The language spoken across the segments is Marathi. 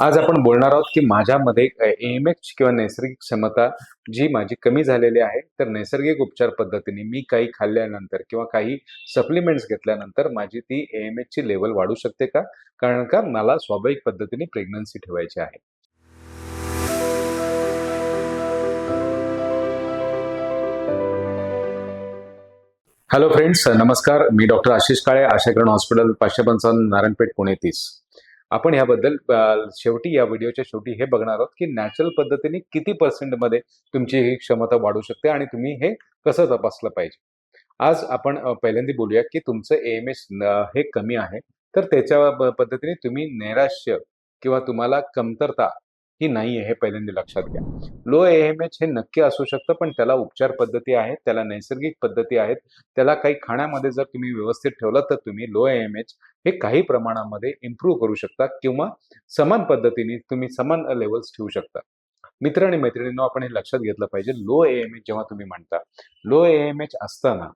आज आपण बोलणार आहोत की माझ्यामध्ये एम एच किंवा नैसर्गिक क्षमता जी माझी कमी झालेली आहे तर नैसर्गिक उपचार पद्धतीने मी काही खाल्ल्यानंतर किंवा काही सप्लिमेंट्स घेतल्यानंतर माझी ती एम ची लेवल वाढू शकते का? कारण का मला स्वाभाविक पद्धतीने प्रेग्नन्सी ठेवायची आहे. हॅलो फ्रेंड्स नमस्कार. मी डॉक्टर आशिष काळे आशाकरण हॉस्पिटल पाचशे पंचावन्न नारायणपेठ पुणे तीस. आपण ह्याबद्दल शेवटी या व्हिडिओच्या शेवटी हे बघणार आहोत की नॅचरल पद्धतीने किती पर्सेंटमध्ये तुमची ही क्षमता वाढू शकते आणि तुम्ही हे कसं तपासलं पाहिजे. आज आपण पहिल्यांदा बोलूया की तुमचं एम एस हे कमी आहे. तर त्याच्या पद्धतीने तुम्ही नैराश्य किंवा तुम्हाला कमतरता ही नाही आहे हे पहिल्यांदा लक्षात घ्या. लो एम एच हे नक्की असू शकतं पण त्याला उपचार पद्धती आहेत त्याला नैसर्गिक पद्धती आहेत त्याला काही खाण्यामध्ये जर तुम्ही व्यवस्थित ठेवलं तर तुम्ही लो एम एच हे काही प्रमाणामध्ये इम्प्रूव्ह करू शकता किंवा समान पद्धतीने तुम्ही समान लेवल्स ठेवू शकता. मित्र आणि मैत्रिणींनो आपण हे लक्षात घेतलं पाहिजे. लो एम एच जेव्हा तुम्ही म्हणता लो एम एच असताना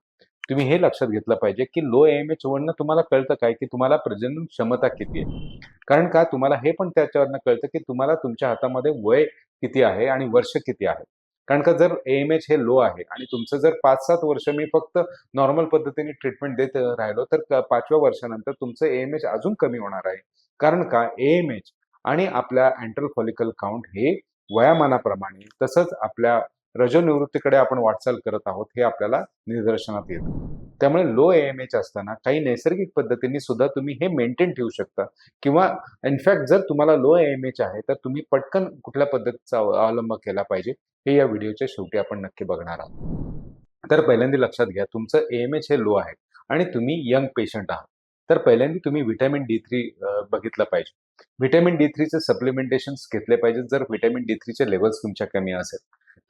तुम्ही हे लक्षात घेतलं पाहिजे की लो एम एच वरनं तुम्हाला कळतं काय? की तुम्हाला प्रजनन क्षमता किती आहे? कारण का? तुम्हाला हे पण त्याच्यावरनं कळतं की तुम्हाला तुमच्या हातामध्ये वय किती आहे आणि वर्ष किती आहे. कारण का? जर एम एच हे लो आहे आणि तुमचं जर पाच सात वर्ष मी फक्त नॉर्मल पद्धतीने ट्रीटमेंट देत राहिलो तर पाचव्या वर्षानंतर तुमचं एम एच अजून कमी होणार आहे. कारण का? एम एच आणि आपल्या अँट्रल फॉलिकल काउंट हे वयामानाप्रमाणे तसंच आपल्या रजोनिवृत्तीकडे आपण वाटचाल करत आहोत हे आपल्याला निदर्शनात येतं. त्यामुळे लो एम एच असताना काही नैसर्गिक पद्धतीने सुद्धा तुम्ही हे मेंटेन ठेवू शकता. किंवा इनफॅक्ट जर तुम्हाला लो एम एच आहे तर तुम्ही पटकन कुठल्या पद्धतीचा अवलंब केला पाहिजे हे या व्हिडिओच्या शेवटी आपण नक्की बघणार आहोत. तर पहिल्यांदा लक्षात घ्या तुमचं एम एच हे लो आहे आणि तुम्ही यंग पेशंट आहात. तर पहिल्यांदा तुम्ही व्हिटॅमिन डी थ्री बघितलं पाहिजे. व्हिटॅमिन डी थ्रीचे सप्लिमेंटेशन घेतले पाहिजेत जर व्हिटॅमिन डी थ्रीचे लेवल्स तुमच्या कमी असेल.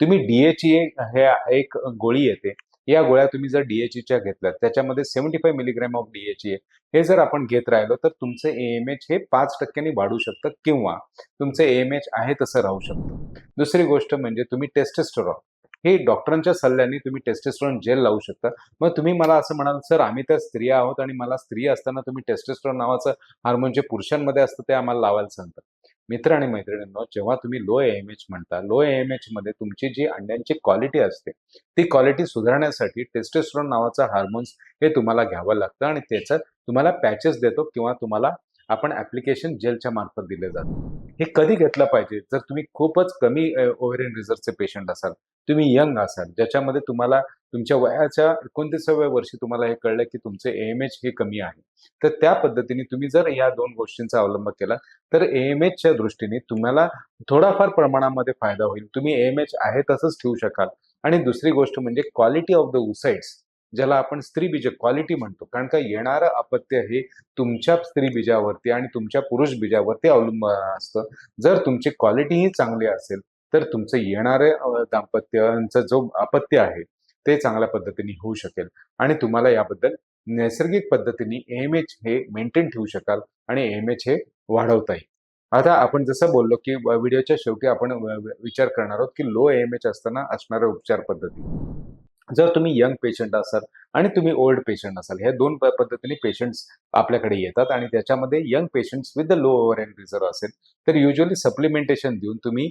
तुम्ही डीएचई हे एक गोळी येते. या गोळ्या तुम्ही जर डीएचईच्या घेतल्यात त्याच्यामध्ये seventy five milligram of DHE हे जर आपण घेत राहिलो तर तुमचं एम एच हे पाच टक्क्यांनी वाढू शकतं किंवा तुमचं एम एच आहे तसं राहू शकतं. दुसरी गोष्ट म्हणजे तुम्ही टेस्टेस्टरॉन हे डॉक्टरांच्या सल्ल्याने तुम्ही टेस्टेस्ट्रॉन जेल लावू शकता. मग तुम्ही मला असं म्हणाल सर आम्ही तर स्त्रिया आहोत आणि मला स्त्री असताना तुम्ही टेस्टेस्ट्रॉन नावाचं हार्मोन जे पुरुषांमध्ये असतं ते आम्हाला लावायला सांगतात मित्र आणि मैत्रिणींनो जेव्हा तुम्ही लो एम एच म्हणता लो एम एच मध्ये तुमची जी अंड्यांची क्वालिटी असते ती क्वालिटी सुधारण्यासाठी टेस्टेस्ट्रॉन नावाचं हार्मोन्स हे तुम्हाला घ्यावं लागतं आणि त्याचं तुम्हाला पॅचेस देतो किंवा तुम्हाला आपण ऍप्लिकेशन जेलच्या मार्फत दिले जातं. हे कधी घेतलं पाहिजे? जर तुम्ही खूपच कमी ओव्हरेन रिझर्वचे पेशंट असाल तुम्ही यंग असाल ज्याच्यामध्ये तुम्हाला तुमच्या वयाच्या एकोणतीसाव्या वर्षी तुम्हाला हे कळलं की तुमचे एम एच हे कमी आहे. तर त्या पद्धतीने तुम्ही जर या दोन गोष्टींचा अवलंब केला तर एम एचच्या दृष्टीने तुम्हाला थोडाफार प्रमाणामध्ये फायदा होईल. तुम्ही एम एच आहे तसंच ठेवू शकाल. आणि दुसरी गोष्ट म्हणजे क्वालिटी ऑफ द उसाइड्स ज्याला आपण स्त्रीबीज क्वालिटी म्हणतो. कारण का येणारं अपत्य हे तुमच्या स्त्री बीजावरती आणि तुमच्या पुरुष बीजावरती अवलंबून असतं. जर तुमची क्वालिटी ही चांगली असेल तर तुमचं येणारे दाम्पत्यांचं जो अपत्य आहे ते चांगल्या पद्धतीने होऊ शकेल. आणि तुम्हाला याबद्दल नैसर्गिक पद्धतीने एम एच हे मेंटेन ठेवू शकाल आणि एम एच हे वाढवता येईल. आता आपण जसं बोललो की व्हिडिओच्या शेवटी आपण विचार करणार आहोत की लो एम एच असताना असणाऱ्या उपचार पद्धती. जर तुम्ही यंग पेशंट असाल आणि तुम्ही ओल्ड पेशंट असाल ह्या दोन पद्धतीने पेशंट्स आपल्याकडे येतात आणि त्याच्यामध्ये young patients with the low ovarian reserve असेल तर युजली सप्लिमेंटेशन देऊन तुम्ही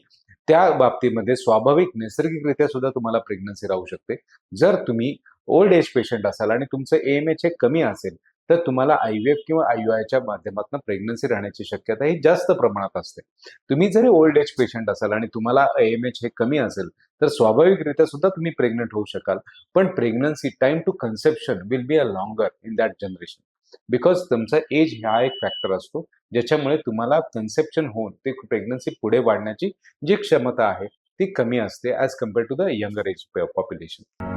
त्या बाबतीमध्ये स्वाभाविक नैसर्गिकरित्या सुद्धा तुम्हाला प्रेग्नन्सी राहू शकते. जर तुम्ही ओल्ड एज पेशंट असाल आणि तुमचं एम एच हे कमी असेल तर तुम्हाला आय व्ही एफ किंवा आय यू आयच्या माध्यमातून प्रेग्नन्सी राहण्याची शक्यता ही जास्त प्रमाणात असते. तुम्ही जरी ओल्ड एज पेशंट असाल आणि तुम्हाला एम एच हे कमी असेल तर स्वाभाविकरित्या सुद्धा तुम्ही प्रेग्नंट होऊ शकाल. पण pregnancy time to conception will be a longer in that generation because तुमचा एज हा एक फॅक्टर असतो ज्याच्यामुळे तुम्हाला कन्सेप्शन होऊन ते प्रेग्नन्सी पुढे वाढण्याची जी क्षमता आहे ती कमी असते as compare to the younger age population